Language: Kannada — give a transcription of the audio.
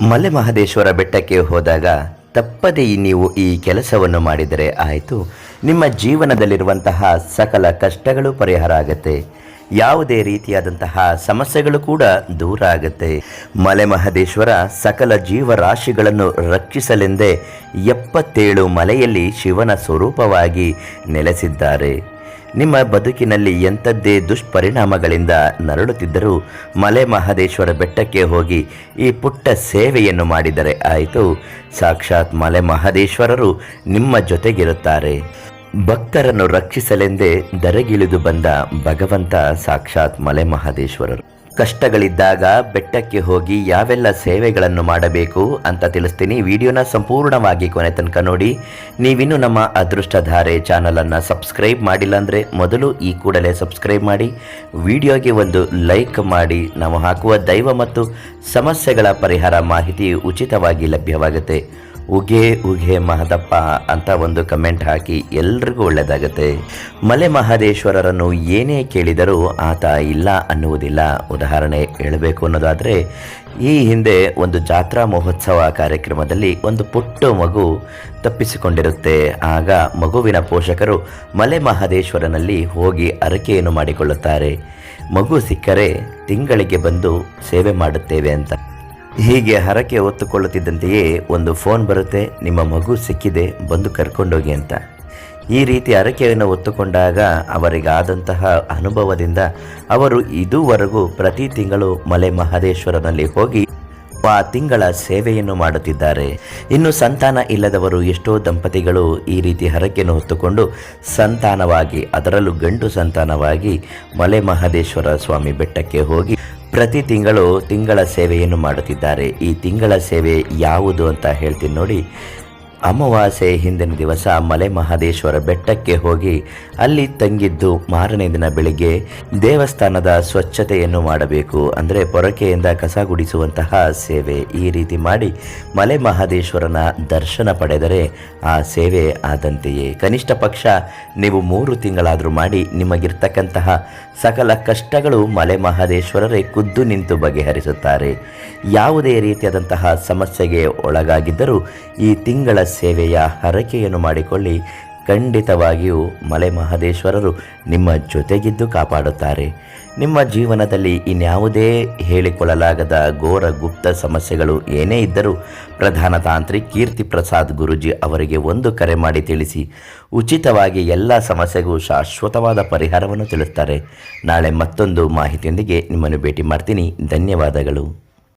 ಮಲೆ ಮಹದೇಶ್ವರ ಬೆಟ್ಟಕ್ಕೆ ಹೋದಾಗ ತಪ್ಪದೇ ನೀವು ಈ ಕೆಲಸವನ್ನು ಮಾಡಿದರೆ ಆಯಿತು. ನಿಮ್ಮ ಜೀವನದಲ್ಲಿರುವಂತಹ ಸಕಲ ಕಷ್ಟಗಳು ಪರಿಹಾರ ಆಗುತ್ತೆ. ಯಾವುದೇ ರೀತಿಯಾದಂತಹ ಸಮಸ್ಯೆಗಳು ಕೂಡ ದೂರ ಆಗುತ್ತೆ. ಮಲೆ ಮಹದೇಶ್ವರ ಸಕಲ ಜೀವರಾಶಿಗಳನ್ನು ರಕ್ಷಿಸಲೆಂದೇ ಎಪ್ಪತ್ತೇಳು ಮಲೆಯಲ್ಲಿ ಶಿವನ ಸ್ವರೂಪವಾಗಿ ನೆಲೆಸಿದ್ದಾರೆ. ನಿಮ್ಮ ಬದುಕಿನಲ್ಲಿ ಎಂಥದ್ದೇ ದುಷ್ಪರಿಣಾಮಗಳಿಂದ ನರಳುತ್ತಿದ್ದರೂ ಮಲೆ ಮಹದೇಶ್ವರ ಬೆಟ್ಟಕ್ಕೆ ಹೋಗಿ ಈ ಪುಟ್ಟ ಸೇವೆಯನ್ನು ಮಾಡಿದರೆ ಆಯಿತು. ಸಾಕ್ಷಾತ್ ಮಲೆ ಮಹದೇಶ್ವರರು ನಿಮ್ಮ ಜೊತೆಗಿರುತ್ತಾರೆ. ಭಕ್ತರನ್ನು ರಕ್ಷಿಸಲೆಂದೇ ದರಗಿಳಿದು ಬಂದ ಭಗವಂತ ಸಾಕ್ಷಾತ್ ಮಲೆ ಮಹದೇಶ್ವರರು. ಕಷ್ಟಗಳಿದ್ದಾಗ ಬೆಟ್ಟಕ್ಕೆ ಹೋಗಿ ಯಾವೆಲ್ಲ ಸೇವೆಗಳನ್ನು ಮಾಡಬೇಕು ಅಂತ ತಿಳಿಸ್ತೀನಿ. ವಿಡಿಯೋನ ಸಂಪೂರ್ಣವಾಗಿ ಕೊನೆ ತನಕ ನೋಡಿ. ನೀವಿನ್ನೂ ನಮ್ಮ ಅದೃಷ್ಟಧಾರೆ ಚಾನಲನ್ನು ಸಬ್ಸ್ಕ್ರೈಬ್ ಮಾಡಿಲ್ಲ ಅಂದರೆ ಮೊದಲು ಈ ಕೂಡಲೇ ಸಬ್ಸ್ಕ್ರೈಬ್ ಮಾಡಿ. ವಿಡಿಯೋಗೆ ಒಂದು ಲೈಕ್ ಮಾಡಿ. ನಾವು ಹಾಕುವ ದೈವ ಮತ್ತು ಸಮಸ್ಯೆಗಳ ಪರಿಹಾರ ಮಾಹಿತಿ ಉಚಿತವಾಗಿ ಲಭ್ಯವಾಗುತ್ತೆ. ಉಗೆ ಉಗೆ ಮಹದಪ್ಪ ಅಂತ ಒಂದು ಕಮೆಂಟ್ ಹಾಕಿ ಎಲ್ರಿಗೂ ಒಳ್ಳೆಯದಾಗುತ್ತೆ ಮಲೆ ಮಹದೇಶ್ವರರನ್ನು ಏನೇ ಕೇಳಿದರೂ ಆತ ಇಲ್ಲ ಅನ್ನುವುದಿಲ್ಲ. ಉದಾಹರಣೆ ಹೇಳಬೇಕು ಅನ್ನೋದಾದರೆ, ಈ ಹಿಂದೆ ಒಂದು ಜಾತ್ರಾ ಮಹೋತ್ಸವ ಕಾರ್ಯಕ್ರಮದಲ್ಲಿ ಒಂದು ಪುಟ್ಟ ಮಗು ತಪ್ಪಿಸಿಕೊಂಡಿರುತ್ತೆ. ಆಗ ಮಗುವಿನ ಪೋಷಕರು ಮಲೆ ಮಹದೇಶ್ವರನಲ್ಲಿ ಹೋಗಿ ಅರಕೆಯನ್ನು ಮಾಡಿಕೊಳ್ಳುತ್ತಾರೆ. ಮಗು ಸಿಕ್ಕರೆ ತಿಂಗಳಿಗೆ ಬಂದು ಸೇವೆ ಮಾಡುತ್ತೇವೆ ಅಂತ. ಹೀಗೆ ಹರಕೆ ಹೊತ್ತುಕೊಳ್ಳುತ್ತಿದ್ದಂತೆಯೇ ಒಂದು ಫೋನ್ ಬರುತ್ತೆ, ನಿಮ್ಮ ಮಗು ಸಿಕ್ಕಿದೆ, ಬಂದು ಕರ್ಕೊಂಡೋಗಿ ಅಂತ. ಈ ರೀತಿ ಹರಕೆಯನ್ನು ಹೊತ್ತುಕೊಂಡಾಗ ಅವರಿಗಾದಂತಹ ಅನುಭವದಿಂದ ಅವರು ಇದುವರೆಗೂ ಪ್ರತಿ ತಿಂಗಳು ಮಲೆ ಮಹದೇಶ್ವರನಲ್ಲಿ ಹೋಗಿ ಆ ತಿಂಗಳ ಸೇವೆಯನ್ನು ಮಾಡುತ್ತಿದ್ದಾರೆ. ಇನ್ನು ಸಂತಾನ ಇಲ್ಲದವರು ಎಷ್ಟೋ ದಂಪತಿಗಳು ಈ ರೀತಿ ಹರಕೆಯನ್ನು ಹೊತ್ತುಕೊಂಡು ಸಂತಾನವಾಗಿ, ಅದರಲ್ಲೂ ಗಂಡು ಸಂತಾನವಾಗಿ ಮಲೆ ಮಹದೇಶ್ವರ ಸ್ವಾಮಿ ಬೆಟ್ಟಕ್ಕೆ ಹೋಗಿ ಪ್ರತಿ ತಿಂಗಳು ತಿಂಗಳ ಸೇವೆಯನ್ನು ಮಾಡುತ್ತಿದ್ದಾರೆ. ಈ ತಿಂಗಳ ಸೇವೆ ಯಾವುದು ಅಂತ ಹೇಳ್ತೀನಿ ನೋಡಿ. ಅಮಾವಾಸ್ಯೆ ಹಿಂದಿನ ದಿವಸ ಮಲೆ ಮಹಾದೇಶ್ವರ ಬೆಟ್ಟಕ್ಕೆ ಹೋಗಿ ಅಲ್ಲಿ ತಂಗಿದ್ದು ಮಾರನೇ ದಿನ ಬೆಳಿಗ್ಗೆ ದೇವಸ್ಥಾನದ ಸ್ವಚ್ಛತೆಯನ್ನು ಮಾಡಬೇಕು ಅಂದರೆ ಪೊರಕೆಯಿಂದ ಕಸ ಗುಡಿಸುವಂತಹ ಸೇವೆ ಈ ರೀತಿ ಮಾಡಿ ಮಲೆ ಮಹಾದೇಶ್ವರನ ದರ್ಶನ ಪಡೆದರೆ ಆ ಸೇವೆ ಆದಂತೆಯೇ. ಕನಿಷ್ಠ ಪಕ್ಷ ನೀವು ಮೂರು ತಿಂಗಳಾದರೂ ಮಾಡಿ ನಿಮಗಿರ್ತಕ್ಕಂತಹ ಸಕಲ ಕಷ್ಟಗಳು ಮಲೆ ಮಹಾದೇಶ್ವರರೇ ಖುದ್ದು ನಿಂತು ಬಗೆಹರಿಸುತ್ತಾರೆ. ಯಾವುದೇ ರೀತಿಯಾದಂತಹ ಸಮಸ್ಯೆಗೆ ಒಳಗಾಗಿದ್ದರೂ ಈ ತಿಂಗಳ ಸೇವೆಯ ಹರಕೆಯನ್ನು ಮಾಡಿಕೊಳ್ಳಿ. ಖಂಡಿತವಾಗಿಯೂ ಮಲೆ ಮಹದೇಶ್ವರರು ನಿಮ್ಮ ಜೊತೆಗಿದ್ದು ಕಾಪಾಡುತ್ತಾರೆ. ನಿಮ್ಮ ಜೀವನದಲ್ಲಿ ಇನ್ಯಾವುದೇ ಹೇಳಿಕೊಳ್ಳಲಾಗದ ಘೋರ ಗುಪ್ತ ಸಮಸ್ಯೆಗಳು ಏನೇ ಇದ್ದರೂ ಪ್ರಧಾನ ತಾಂತ್ರಿ ಕೀರ್ತಿ ಪ್ರಸಾದ್ ಗುರುಜಿ ಅವರಿಗೆ ಒಂದು ಕರೆ ಮಾಡಿ ತಿಳಿಸಿ. ಉಚಿತವಾಗಿ ಎಲ್ಲ ಸಮಸ್ಯೆಗೂ ಶಾಶ್ವತವಾದ ಪರಿಹಾರವನ್ನು ತಿಳಿಸ್ತಾರೆ. ನಾಳೆ ಮತ್ತೊಂದು ಮಾಹಿತಿಯೊಂದಿಗೆ ನಿಮ್ಮನ್ನು ಭೇಟಿ ಮಾಡ್ತೀನಿ. ಧನ್ಯವಾದಗಳು.